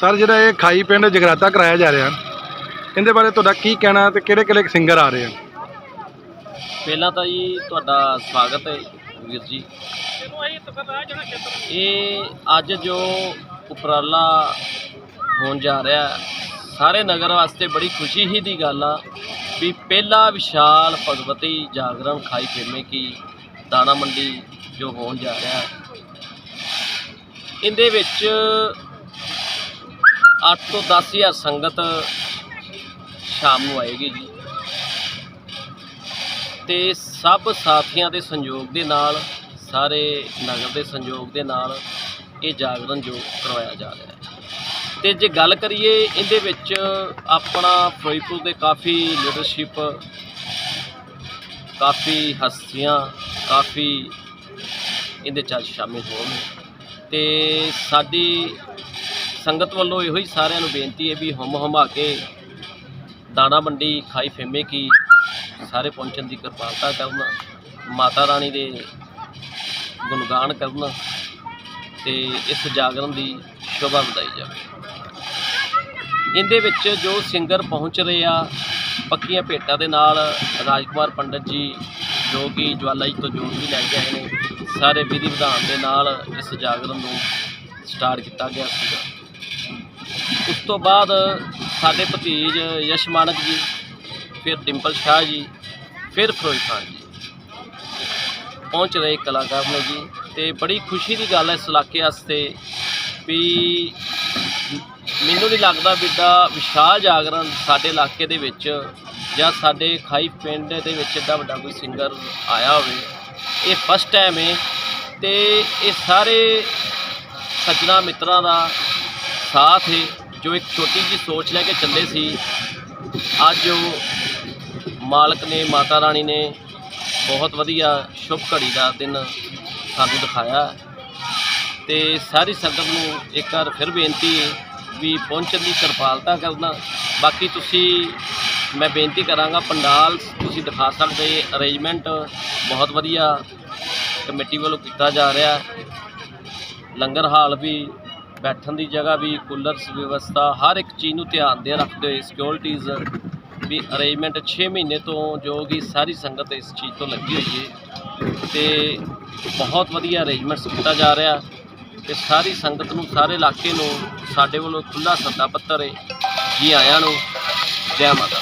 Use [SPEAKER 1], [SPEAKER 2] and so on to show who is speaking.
[SPEAKER 1] Sir, ਜਿਹੜਾ ਇਹ ਖਾਈ ਪਿੰਡ ਜਗਰਾਤਾ ਕਰਾਇਆ ਜਾ ਰਿਹਾ, ਇਹਦੇ ਬਾਰੇ ਤੁਹਾਡਾ ਕੀ ਕਹਿਣਾ ਤੇ ਕਿਹੜੇ ਕਿਹੜੇ ਸਿੰਗਰ ਆ ਰਹੇ ਆ?
[SPEAKER 2] ਪਹਿਲਾਂ ਤਾਂ ਜੀ ਤੁਹਾਡਾ ਸਵਾਗਤ ਹੈ ਵੀਰ ਜੀ। ਇਹ ਅੱਜ ਜੋ ਉਪਰਾਲਾ ਹੋਣ ਜਾ ਰਿਹਾ, ਸਾਰੇ ਨਗਰ ਵਾਸਤੇ ਬੜੀ ਖੁਸ਼ੀ ਹੀ ਦੀ ਗੱਲ ਆ ਵੀ ਪਹਿਲਾ ਵਿਸ਼ਾਲ ਭਗਵਤੀ ਜਾਗਰਣ ਖਾਈ ਫੇਮੇ ਕੀ ਦਾਣਾ ਮੰਡੀ ਜੋ ਹੋਣ ਜਾ ਰਿਹਾ। ਇਹਦੇ ਵਿੱਚ 8 ਤੋਂ 10000 ਸੰਗਤ ਸ਼ਾਮ ਨੂੰ ਆਏਗੀ ਜੀ। ਤੇ ਸਭ ਸਾਥੀਆਂ ਦੇ ਸੰਯੋਗ ਦੇ ਨਾਲ, ਸਾਰੇ ਨਗਰ ਦੇ ਸੰਯੋਗ ਦੇ ਨਾਲ ਇਹ ਜਾਗਰਣ ਜੋ ਕਰਵਾਇਆ ਜਾ ਰਿਹਾ ਹੈ। ਤੇ ਜੇ ਗੱਲ ਕਰੀਏ ਇਹਦੇ ਵਿੱਚ ਆਪਣਾ ਫਿਰੋਜ਼ਪੁਰ ਦੇ ਕਾਫੀ ਲੀਡਰਸ਼ਿਪ ਕਾਫੀ ਹਸਤੀਆਂ, ਕਾਫੀ ਇਹਦੇ ਚ ਅੱਜ ਸ਼ਾਮਿਲ ਹੋਣ ਤੇ ਸਾਡੀ ਸੰਗਤ ਵੱਲੋਂ ਇਹੋ ਹੀ ਸਾਰਿਆਂ ਨੂੰ ਬੇਨਤੀ ਹੈ ਵੀ ਹਮ ਹਮਾ ਕੇ ਦਾਣਾ ਮੰਡੀ ਖਾਈ ਫੇਮੇ ਕੀ ਸਾਰੇ ਪਹੁੰਚਣ ਦੀ ਕਿਰਪਾਲਤਾ ਕਰਨ, ਮਾਤਾ ਰਾਣੀ ਦੇ ਗੁਣਗਾਨ ਕਰਨ ਤੇ ਇਸ ਜਾਗਰਣ ਦੀ ਸ਼ੋਭਾ ਵਧਾਈ ਜਾਵੇ। ਇਹਦੇ ਵਿੱਚ ਜੋ ਸਿੰਗਰ ਪਹੁੰਚ ਰਹੇ ਆ, ਪੱਕੀਆਂ ਭੇਟਾਂ ਦੇ ਨਾਲ ਰਾਜਕੁਮਾਰ ਪੰਡਤ ਜੀ ਜੋ ਕਿ ਜਵਾਲਾ ਜੀ ਤੋਂ ਜੋੜ ਵੀ ਲੈ ਕੇ ਆਏ ਨੇ, ਸਾਰੇ ਵਿਧੀ ਵਿਧਾਨ ਦੇ ਨਾਲ ਇਸ ਜਾਗਰਣ ਨੂੰ ਸਟਾਰਟ ਕੀਤਾ ਗਿਆ ਸੀਗਾ। ਉਸ ਤੋਂ ਬਾਅਦ ਸਾਡੇ ਭਤੀਜ ਯਸ਼ ਮਾਨਕ ਜੀ, ਫਿਰ ਡਿੰਪਲ ਸ਼ਾਹ ਜੀ, ਫਿਰ ਫਿਰੋਜ਼ ਖਾਨ ਜੀ ਪਹੁੰਚ ਰਹੇ ਕਲਾਕਾਰ ਨੇ ਜੀ ਤੇ ਬੜੀ ਖੁਸ਼ੀ ਦੀ ਗੱਲ ਹੈ ਇਸ ਇਲਾਕੇ ਵਾਸਤੇ ਵੀ ਮੈਨੂੰ ਨਹੀਂ ਲੱਗਦਾ ਬਿੱਡਾ ਵਿਸ਼ਾਲ ਜਾਗਰਣ ਸਾਡੇ ਇਲਾਕੇ ਦੇ ਵਿੱਚ ਜਾਂ ਸਾਡੇ ਖਾਈ ਪਿੰਡ ਦੇ ਵਿੱਚ ਏਡਾ ਵੱਡਾ ਕੋਈ ਸਿੰਗਰ ਆਇਆ ਹੋਵੇ। ਇਹ ਫਸਟ ਟਾਈਮ ਹੈ ਤੇ ਇਹ ਸਾਰੇ ਸੱਜਣਾ ਮਿੱਤਰਾਂ ਦਾ ਸਾਥ ਹੈ ਜੋ ਇੱਕ ਛੋਟੀ ਜੀ ਸੋਚ ਲੈ ਕੇ ਚੱਲੇ ਸੀ, ਅੱਜ ਉਹ ਮਾਲਕ ਨੇ, ਮਾਤਾ ਰਾਣੀ ਨੇ ਬਹੁਤ ਵਧੀਆ ਸ਼ੁਭ ਘੜੀ ਦਾ ਦਿਨ ਸਾਨੂੰ ਦਿਖਾਇਆ। ਤੇ ਸਾਰੀ ਸੰਗਤ ਨੂੰ ਇੱਕ ਵਾਰ ਫਿਰ ਬੇਨਤੀ ਹੈ ਵੀ ਪਹੁੰਚਣ ਦੀ ਕਿਰਪਾਲਤਾ ਕਰਨਾ। ਬਾਕੀ ਤੁਸੀਂ, ਮੈਂ ਬੇਨਤੀ ਕਰਾਂਗਾ, ਪੰਡਾਲ ਤੁਸੀਂ ਦਿਖਾ ਸਕਦੇ, ਅਰੇਂਜਮੈਂਟ ਬਹੁਤ ਵਧੀਆ ਕਮੇਟੀ ਵੱਲੋਂ ਕੀਤਾ ਜਾ ਰਿਹਾ। ਲੰਗਰ ਹਾਲ ਵੀ ਬੈਠਣ ਦੀ ਜਗ੍ਹਾ ਵੀ, ਕੂਲਰਸ ਵਿਵਸਥਾ, ਹਰ ਇੱਕ ਚੀਜ਼ ਨੂੰ ਧਿਆਨ ਦੇ ਰੱਖਦੇ ਹੋਏ ਸਿਕਿਉਰਿਟੀਜ਼ ਵੀ ਅਰੇਂਜਮੈਂਟ 6 ਮਹੀਨੇ ਤੋਂ ਜੋ ਕਿ ਸਾਰੀ ਸੰਗਤ ਇਸ ਚੀਜ਼ ਤੋਂ ਲੱਗੀ ਹੋਈ ਹੈ ਤੇ ਬਹੁਤ ਵਧੀਆ ਅਰੇਂਜਮੈਂਟਸ ਕੀਤਾ ਜਾ ਰਿਹਾ। ਤੇ ਸਾਰੀ ਸੰਗਤ ਨੂੰ, ਸਾਰੇ ਇਲਾਕੇ ਨੂੰ, ਸਾਡੇ ਵੱਲੋਂ ਖੁੱਲਾ ਸੱਦਾ ਪੱਤਰ ਹੈ ਜੀ ਆਇਆਂ ਨੂੰ, ਜੈ ਮਾਤਾ